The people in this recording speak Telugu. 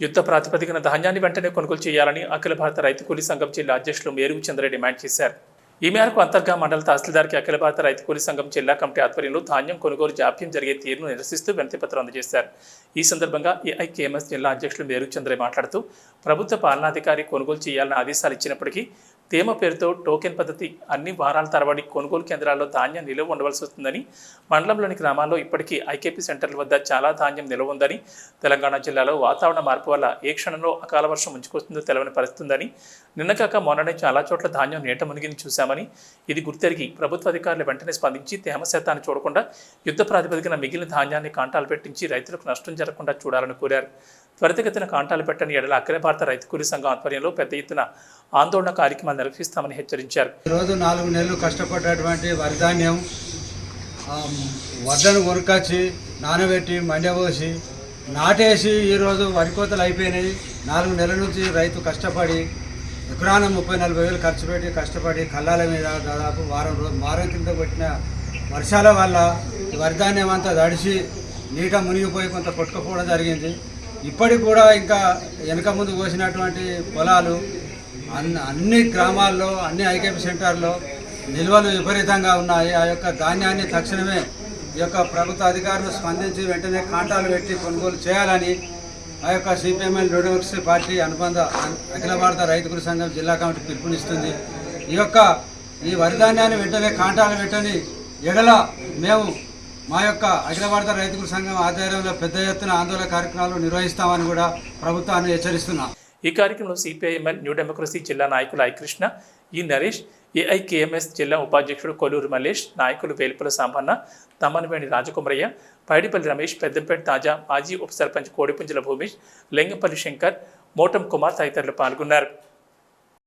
యుద్ధ ప్రాతిపదికన ధాన్యాన్ని వెంటనే కొనుగోలు చేయాలని అఖిల భారత రైతు కూలీ సంఘం జిల్లా అధ్యక్షులు మేరుగు చంద్ర డిమాండ్ చేశారు. ఈ మేరకు అంతర్గా మండల తహసీల్దార్కి అఖిల భారత రైతు కూలీ సంఘం జిల్లా కమిటీ ఆధ్వర్యంలో ధాన్యం కొనుగోలు జాప్యం జరిగే తీరును నిరసిస్తూ వినతిపత్రం అందజేశారు. ఈ సందర్భంగా ఏఐకేఎంఎస్ జిల్లా అధ్యక్షులు మేరుగు చంద్ర మాట్లాడుతూ ప్రభుత్వ పాలనాధికారి కొనుగోలు చేయాలని ఆదేశాలు ఇచ్చినప్పటికీ తేమ పేరుతో టోకెన్ పద్ధతి అన్ని వారాల తరబడి కొనుగోలు కేంద్రాల్లో ధాన్యం నిలువ ఉండవలసి వస్తుందని మండలంలోని గ్రామాల్లో ఇప్పటికీ ఐకేపీ సెంటర్ల వద్ద చాలా ధాన్యం నిల్వ ఉందని తెలంగాణ జిల్లాలో వాతావరణ మార్పు వల్ల ఏ క్షణంలో అకాల వర్షం ముంచుకొస్తుందో తెలవని పరిస్థితుందని నిన్నకాక మొన్ననే చాలా చోట్ల ధాన్యం నీట మునిగిని చూశామని ఇది గుర్తెరిగి ప్రభుత్వ అధికారులు వెంటనే స్పందించి తేమ శాతాన్ని చూడకుండా యుద్ధ ప్రాతిపదికన మిగిలిన ధాన్యాన్ని కాంటాలు పెట్టించి రైతులకు నష్టం జరగకుండా చూడాలని కోరారు. త్వరితగతిన కాంటాలు పెట్టని ఎడల అఖిల భారత రైతు కూలీ సంఘం ఆధ్వర్యంలో పెద్ద ఎత్తున ఆందోళన కార్యక్రమాలు నిర్వహిస్తామని హెచ్చరించారు. ఈరోజు నాలుగు నెలలు కష్టపడ్డటువంటి వరిధాన్యం వడ్డను ఆ, వడ్లను కొనుక్కొచ్చి నానబెట్టి మండబోసి నాటేసి ఈరోజు వరి కోతలు అయిపోయినాయి. నాలుగు నెలల నుంచి రైతు కష్టపడి ఎకరాన ముప్పై నలభై వేలు ఖర్చు పెట్టి కష్టపడి కళ్ళాల మీద దాదాపు వారం రోజు వారం కింద పెట్టిన వర్షాల వల్ల వరిధాన్యం అంతా తడిసి నీట మునిగిపోయి కొంత కొట్టుకుపోవడం జరిగింది. ఇప్పటికి కూడా ఇంకా వెనక ముందు కోసినటువంటి పొలాలు అన్ని అన్ని గ్రామాల్లో అన్ని ఐకేపీ సెంటర్లో నిల్వలు విపరీతంగా ఉన్నాయి. ఆ యొక్క ధాన్యాన్ని తక్షణమే ఈ యొక్క ప్రభుత్వ అధికారులు స్పందించి వెంటనే కాంటాలు పెట్టి కొనుగోలు చేయాలని ఆ యొక్క సిపిఎంఎల్ డెమోక్రసీ పార్టీ అనుబంధ అఖిల భారత రైతుకుల సంఘం జిల్లా కమిటీ పిలుపునిస్తుంది. ఈ యొక్క ఈ వరి ధాన్యాన్ని వెంటనే కాంటాలు పెట్టని ఎడల మేము మా యొక్క అఖిల భారత రైతుల సంఘం ఆధ్వర్యంలో పెద్ద ఎత్తున ఆందోళన కార్యక్రమాలు నిర్వహిస్తామని కూడా ప్రభుత్వాన్ని హెచ్చరిస్తున్నాం. ఈ కార్యక్రమంలో సిపిఐఎంఎల్ న్యూ డెమోక్రసీ జిల్లా నాయకులు ఐ కృష్ణ ఈ నరేష్ ఏఐకేఎంఎస్ జిల్లా ఉపాధ్యక్షుడు కొల్లూరు మల్లేష్ నాయకులు వేలుపుల సాంబన్న తమ్మనవేణి రాజకుమరయ్య పైడిపల్లి రమేష్ పెద్దంపేట తాజా మాజీ ఉప సర్పంచ్ కోడిపుంజల భూమేష్ లింగపల్లి శంకర్ మోటం కుమార్ తదితరులు పాల్గొన్నారు.